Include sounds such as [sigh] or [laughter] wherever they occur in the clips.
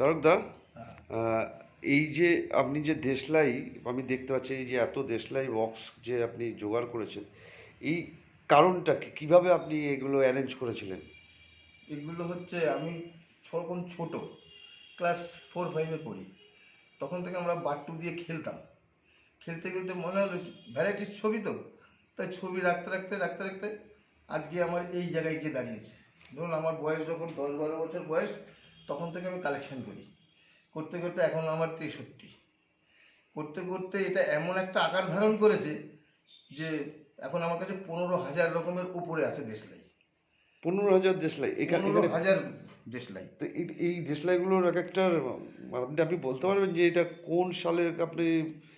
তারকদা হ্যাঁ। এই যে আপনি যে দেশলাই আমি দেখতে পাচ্ছি এই যে এত দেশলাই বক্স যে আপনি জোগাড় করেছেন এই কারণটা কি? কীভাবে আপনি এগুলো অ্যারেঞ্জ করেছিলেন? এগুলো হচ্ছে আমি যখন ছোট ক্লাস ফোর ফাইভে পড়ি। তখন থেকে আমরা বাট্টু দিয়ে খেলতাম। খেলতে খেলতে মনে হলো ভ্যারাইটিস ছবি তো তাই ছবি রাখতে রাখতে রাখতে রাখতে আজকে আমার এই জায়গায় গিয়ে দাঁড়িয়েছে। ধরুন আমার বয়স যখন দশ বারো বছর বয়স তখন থেকে আমি কালেকশন করি। করতে করতে এখন আমার তেষট্টি। করতে করতে এটা এমন একটা আকার ধারণ করেছে যে এখন আমার কাছে পনেরো হাজার রকমের উপরে আছে দেশলাই। পনেরো হাজার দেশলাই এখানে পনেরো হাজার দেশলাই। তো এই- দেশলাইগুলোর এক একটা আপনি আপনি বলতে পারবেন যে এটা কোন সালের আপনি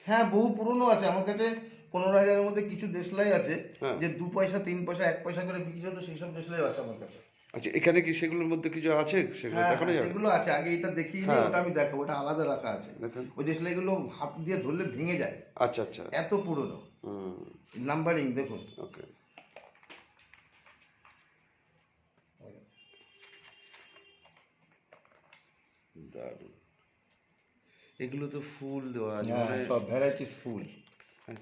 হ্যাঁ বহু পুরনো আছে। আমার কাছে পনেরো হাজারের মধ্যে কিছু দেশলাই আছে হ্যাঁ। যে দু পয়সা তিন পয়সা এক পয়সা করে বিক্রি হতো সেই সব দেশলাই আছে আমার কাছে। আচ্ছা এখানে কি সেগুলোর মধ্যে কিছু আছে? সেগুলো হ্যাঁ দেখানো যাবে? সেগুলো আছে আগে এটা দেখিয়ে হ্যাঁ। ওটা আমি দেখাবো ওটা আলাদা রাখা আছে। ওই দেশলাইগুলো হাত দিয়ে ধরলে ভেঙে যায়। আচ্ছা আচ্ছা। এত পুরনো। নাম্বারিং দেখুন। ওকে। দারুণ। এগুলো তো ফুল দেওয়া আছে হ্যাঁ মানে- সব ভ্যারাইটিস ফুল।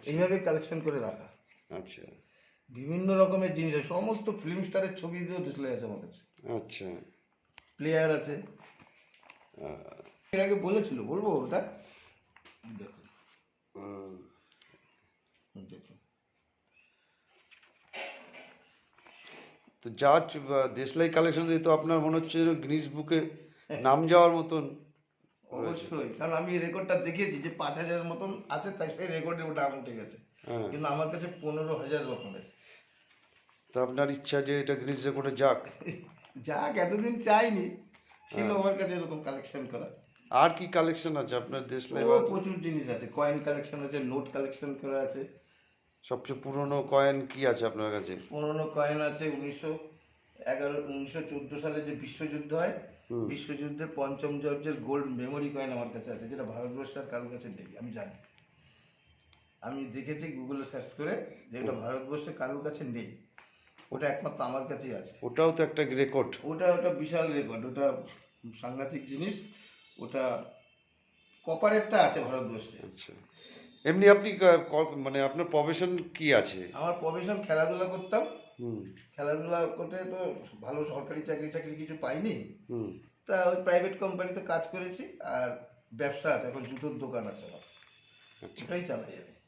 এইভাবে কালেকশন করে রাখা। আচ্ছা। বিভিন্ন রকমের জিনিস আছে। সমস্ত ফিল্ম স্টারের ছবি দিয়েও দেশলাই আছে আমার কাছে। আচ্ছা। প্লেয়ার আছে। এর আগে বলেছিল বলব ওটা? দেখুন দেখুন তো জাজ দেশলাই কালেকশন দিয়ে তো আপনার মনে হচ্ছে গিনিস বুকে নাম যাওয়ার মতন অবশ্যই কারণ আমি রেকর্ডটা দেখিয়েছি যে পাঁচ হাজার মতন আছে তাই সেই রেকর্ডে ওটা আছে হ্যাঁ কিন্তু আমার কাছে পনেরো হাজার রকমের। তো আপনার ইচ্ছা যে এটা গিনিস রেকর্ডে যাক। যাক এতদিন চাইনি। ছিল আমার কাছে এরকম কালেকশন করা। আর কি কালেকশন আছে আপনার বা প্রচুর জিনিস আছে। কয়েন কালেকশন আছে নোট কালেকশন করা আছে। সবচেয়ে পুরনো কয়েন কি আছে আপনার কাছে? পুরোনো কয়েন আছে উনিশশো এগারো উনিশশো চোদ্দ সালে যে বিশ্বযুদ্ধ হয় হুম। বিশ্বযুদ্ধে পঞ্চম জর্জের গোল্ড মেমোরি কয়েন আমার কাছে আছে যেটা ভারতবর্ষের কারোর কাছে নেই আমি জানি। আমি দেখেছি গুগলে সার্চ করে যে ওটা ভারতবর্ষে কারোর কাছে নেই। ওটা একমাত্র আমার কাছেই আছে। ওটাও তো একটা রেকর্ড ওটা ওটা বিশাল রেকর্ড ওটা সাংঘাতিক জিনিস। ওটা কপারেরটা আছে ভারতবর্ষে। আচ্ছা। এমনি আপনি মানে আপনার প্রফেশন কি আছে? আমার প্রফেশন খেলাধুলা করতাম। হুম। খেলাধুলা করতে তো ভালো সরকারি চাকরি চাকরি কিছু পাইনি। তা ওই প্রাইভেট কোম্পানিতে কাজ করেছি আর ব্যবসা আছে এখন জুতোর দোকান আছে আমার। আচ্ছা। ওটাই চালাই আমি।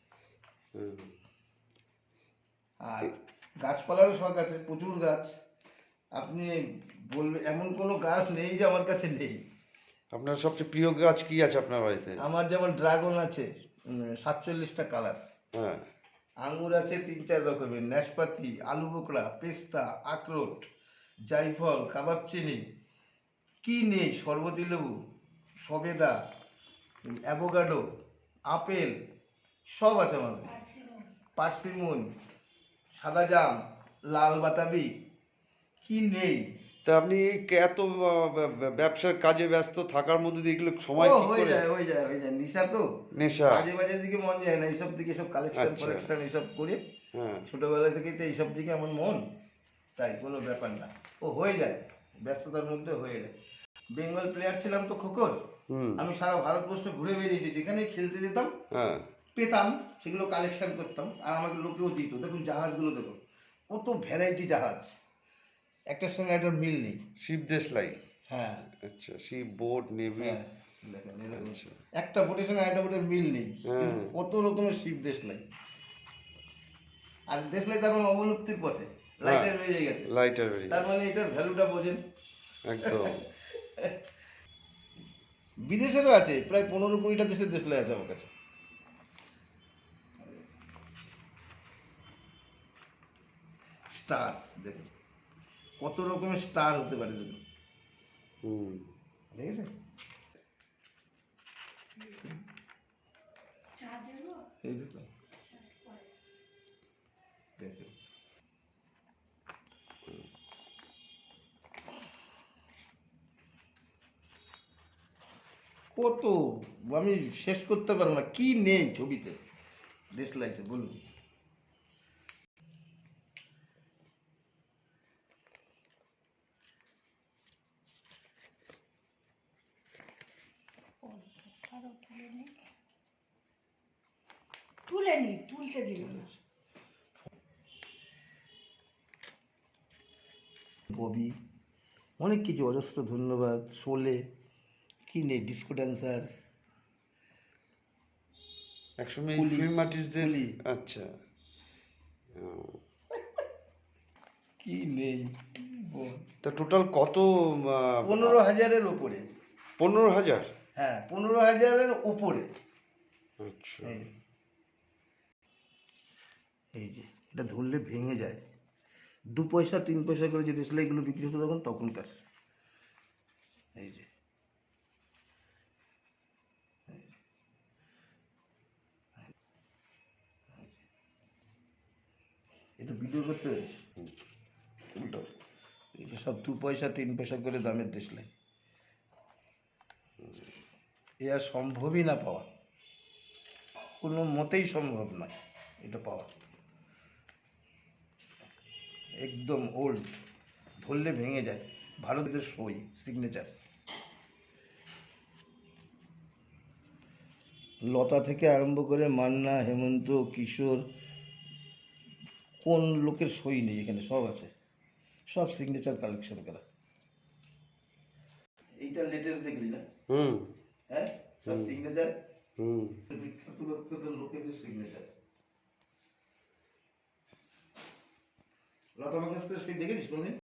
আর গাছপালারও শখ আছে প্রচুর গাছ। আপনি বলবে এমন কোনো গাছ নেই যে আমার কাছে নেই। আপনার সবচেয়ে প্রিয় গাছ কি আছে আপনার বাড়িতে? আমার যেমন ড্রাগন আছে সাতচল্লিশটা কালার। হ্যাঁ। আঙুর আছে তিন চার রকমের নাশপাতি আলু বোকরা পেস্তা আখরোট জাইফল কাবাব চিনি। কি নেই? সরবতি লেবু সবেদা অ্যাভোকাডো আপেল সব আছে আমার পার্সিমন সাদা জাম লাল বাতাবি কি নেই? তা আপনি এত ব্যবসার কাজে ব্যস্ত থাকার মধ্যে দিয়ে এগুলো সময় কি হয়ে যায় হয়ে যায় হয়ে যায়। নিশা তো। নেশা। কাজে বাজে দিকে মন যায় না এইসব দিকে সব কালেকশন আচ্ছা। কালেকশন এইসব করে। হ্যাঁ। ছোটবেলা থেকেই তো এইসব দিকে আমার মন। তাই কোনো ব্যাপার না। ও হয়ে যায়। ব্যস্ততার মধ্যে হয়ে যায়। বেঙ্গল প্লেয়ার ছিলাম তো খোকর আমি সারা ভারতবর্ষ ঘুরে বেরিয়েছি যেখানে খেলতে যেতাম হ্যাঁ। পেতাম সেগুলো কালেকশন করতাম আর আমাকে লোকেও দিত। দেখুন জাহাজগুলো দেখুন কত ভ্যারাইটি জাহাজ। একটার সঙ্গে একটার মিল নেই শিব দেশলাই। হ্যাঁ। আচ্ছা শিব বোট নেভি। হ্যাঁ। আচ্ছা। একটা বোটের সঙ্গে একটা বোটের মিল নেই হ্যাঁ। কত রকমের শিপ দেশলাই। আর দেশলাই এখন অবলুপ্তির পথে লাইটার বেরিয়ে গেছে। লাইটার বেরিয়ে তার মানে এটার ভ্যালুটা বোঝেন। একদম। [laughs] বিদেশেরও আছে প্রায় পনেরো কুড়িটা দেশের দেশলাই আছে আমার কাছে। স্টার দেখুন। কত রকমের স্টার হতে পারে দেখুন। হুম দেখেছেন? এই দেখুন। দেখুন। কত আমি শেষ করতে পারব না। কি নেই ছবিতে? দেশলাইতে বলুন। আরও তুলে নিই তুলে নিই তুলতে দিল ববি অনেক কিছু অজস্র ধন্যবাদ। শোলে কি নেই ডিসকো ড্যান্সার একসময় ফিল্ম আর্টিস্টদের আচ্ছা। কি নেই তা টোটাল কত পনেরো হাজারের ওপরে। পনেরো হাজার? হ্যাঁ পনেরো হাজারের ওপরে আচ্ছা। এই যে এটা ধরলে ভেঙে যায়। দু পয়সা তিন পয়সা করে যে দেশলাইগুলো বিক্রি হতো তখন তখনকার এই যে এটা ভিডিও করতে হয়েছে উল্টো। এটা সব দু পয়সা তিন পয়সা করে দামের দেশলাই। এ আর সম্ভবই না পাওয়া। কোনো মতেই সম্ভব নয় এটা পাওয়া। একদম ওল্ড ধরলে ভেঙে যায়। ভারতের সই সিগনেচার লতা থেকে আরম্ভ করে মান্না, হেমন্ত, কিশোর, কোন লোকের সই নেই এখানে? সব আছে। সব সিগনেচার কালেকশন করা। এইটা লেটেস্ট দেখলি না? হুম। হ্যাঁ? সব সিগনেচার হুম। বিখ্যাত বিখ্যাত লোকেদের সিগনেচার লতা মঙ্গেশকর সেই দেখেছিস কোনদিন?